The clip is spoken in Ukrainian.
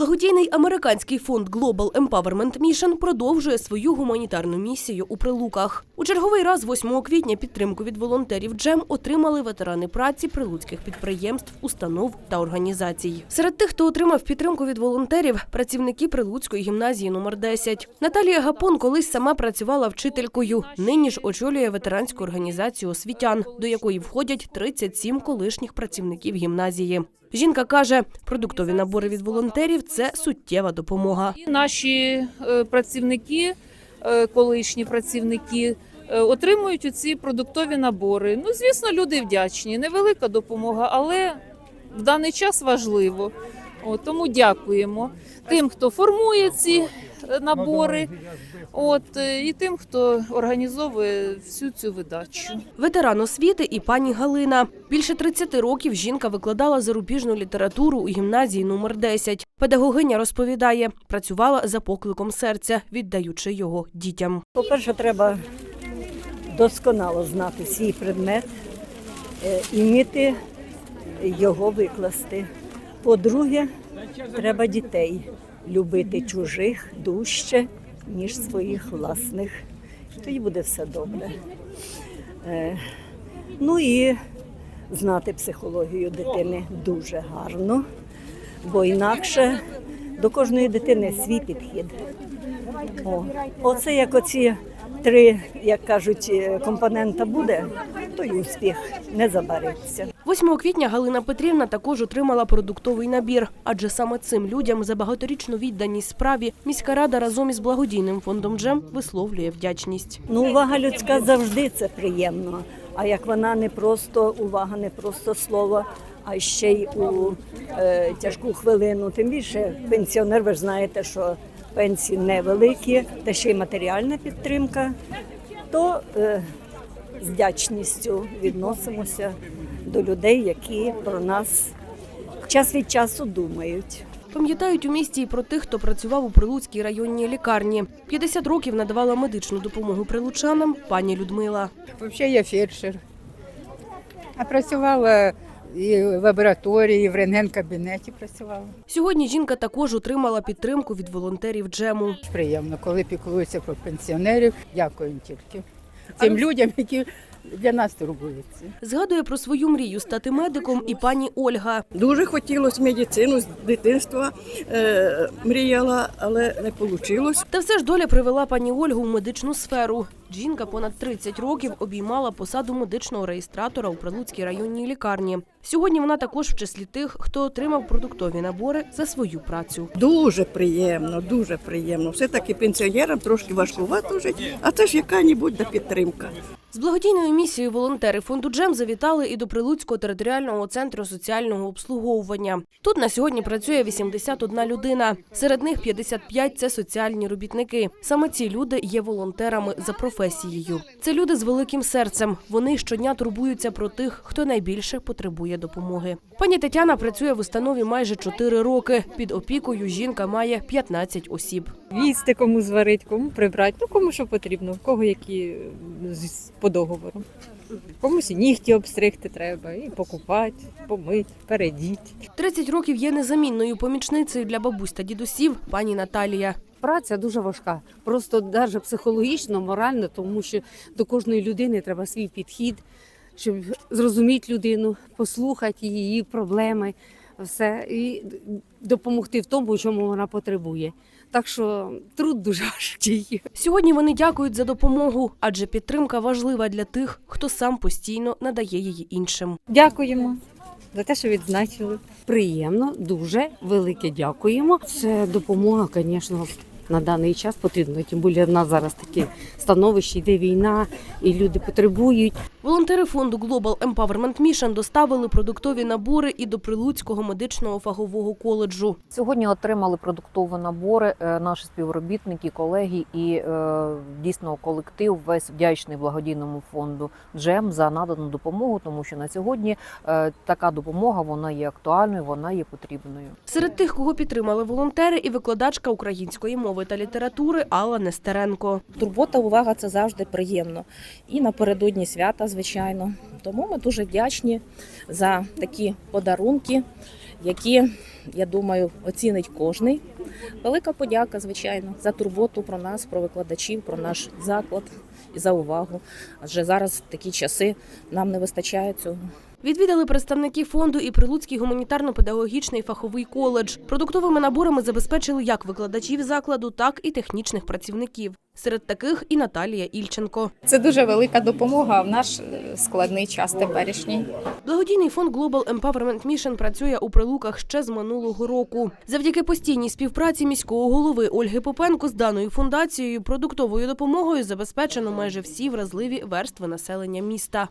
Благодійний американський фонд Global Empowerment Mission продовжує свою гуманітарну місію у Прилуках. У черговий раз 8 квітня підтримку від волонтерів Джем отримали ветерани праці прилуцьких підприємств, установ та організацій. Серед тих, хто отримав підтримку від волонтерів, працівники Прилуцької гімназії номер 10. Наталія Гапон колись сама працювала вчителькою. Нині ж очолює ветеранську організацію освітян, до якої входять 37 колишніх працівників гімназії. Жінка каже, продуктові набори від волонтерів це суттєва допомога. Наші е, працівники, е, колишні працівники, отримують отримують ці продуктові набори. Ну, звісно, люди вдячні. Невелика допомога, але в даний час важливо. О, тому дякуємо тим, хто формує ці е, набори, от, е, і тим, хто організовує всю цю видачу. Ветеран освіти і пані Галина. Більше 30 років жінка викладала зарубіжну літературу у гімназії номер 10. Педагогиня розповідає, працювала за покликом серця, віддаючи його дітям. По-перше, треба досконало знати свій предмет е, і вміти його викласти. По-друге, треба дітей любити чужих дужче, ніж своїх власних. Тоді буде все добре. Е, Ну і знати психологію дитини дуже гарно, бо інакше до кожної дитини свій підхід. О, оце як оці три, як кажуть, е, компонента буде, то й успіх не забариться. 8 квітня Галина Петрівна також отримала продуктовий набір, адже саме цим людям за багаторічну відданість справі міська рада разом із благодійним фондом Джем висловлює вдячність. Ну, увага людська завжди це приємно. А як вона не просто увага, не просто слово, а ще й у е, тяжку хвилину. Тим більше пенсіонер, ви ж знаєте, що пенсії невеликі, та ще й матеріальна підтримка, то е, з вдячністю відносимося до людей, які про нас час від часу думають. Пам'ятають у місті і про тих, хто працював у Прилуцькій районній лікарні. 50 років надавала медичну допомогу прилучанам пані Людмила. Взагалі я фельдшер. А працювала і в лабораторії, і в рентген-кабінеті працювала. Сьогодні жінка також отримала підтримку від волонтерів Джему. Приємно, коли піклуються про пенсіонерів. Дякую тільки тим людям, які для нас турбуються. Згадує про свою мрію стати медиком і пані Ольга. Дуже хотілося медицину з дитинства е, мріяла, але не вийшло. Та все ж доля привела пані Ольгу в медичну сферу. Жінка понад 30 років обіймала посаду медичного реєстратора у Прилуцькій районній лікарні. Сьогодні вона також в числі тих, хто отримав продуктові набори за свою працю. Дуже приємно, дуже приємно. Все таки пенсіонерам трошки важкувато жити, а це ж яка-небудь да підтримка. З благодійною місією волонтери фонду Джем завітали і до Прилуцького територіального центру соціального обслуговування. Тут на сьогодні працює 81 людина. Серед них 55 – це соціальні робітники. Саме ці люди є волонтерами за професією. Це люди з великим серцем. Вони щодня турбуються про тих, хто найбільше потребує допомоги. Пані Тетяна працює в установі майже 4 роки. Під опікою жінка має 15 осіб. Їсти кому зварити, кому прибрати, ну кому що потрібно, в кого які е, по договору. Комусь і нігті обстригти треба, і покупати, помити, передіти. 30 років є незамінною помічницею для бабусь та дідусів пані Наталія. Праця дуже важка, просто навіть психологічно, морально, тому що до кожної людини треба свій підхід, щоб зрозуміти людину, послухати її проблеми, все і допомогти в тому, чому вона потребує. Так що труд дуже важкий. Сьогодні вони дякують за допомогу, адже підтримка важлива для тих, хто сам постійно надає її іншим. Дякуємо за те, що відзначили. Приємно, дуже велике дякуємо. Це допомога, звісно, на даний час потрібно. Тим більше в нас зараз таке становище, йде війна, і люди потребують. Волонтери фонду Global Empowerment Mission доставили продуктові набори і до Прилуцького медичного фахового коледжу. Сьогодні отримали продуктові набори е, наші співробітники, колеги і е, дійсно колектив весь вдячний благодійному фонду Джем за надану допомогу, тому що на сьогодні е, така допомога вона є актуальною, вона є потрібною. Серед тих, кого підтримали волонтери, і викладачка української мови та літератури Алла Нестеренко. Турбота, увага це завжди приємно. І напередодні свята, звичайно. Тому ми дуже вдячні за такі подарунки які, я думаю, оцінить кожний. Велика подяка, звичайно, за турботу про нас, про викладачів, про наш заклад і за увагу. Адже зараз такі часи нам не вистачає цього. Відвідали представники фонду і Прилуцький гуманітарно-педагогічний фаховий коледж. Продуктовими наборами забезпечили як викладачів закладу, так і технічних працівників. Серед таких і Наталія Ільченко. Це дуже велика допомога в наш е, складний час теперішній. Благодійний фонд Global Empowerment Mission працює у прилуках ще з минулого року. Завдяки постійній співпраці міського голови Ольги Попенко з даною фундацією продуктовою допомогою забезпечено майже всі вразливі верстви населення міста.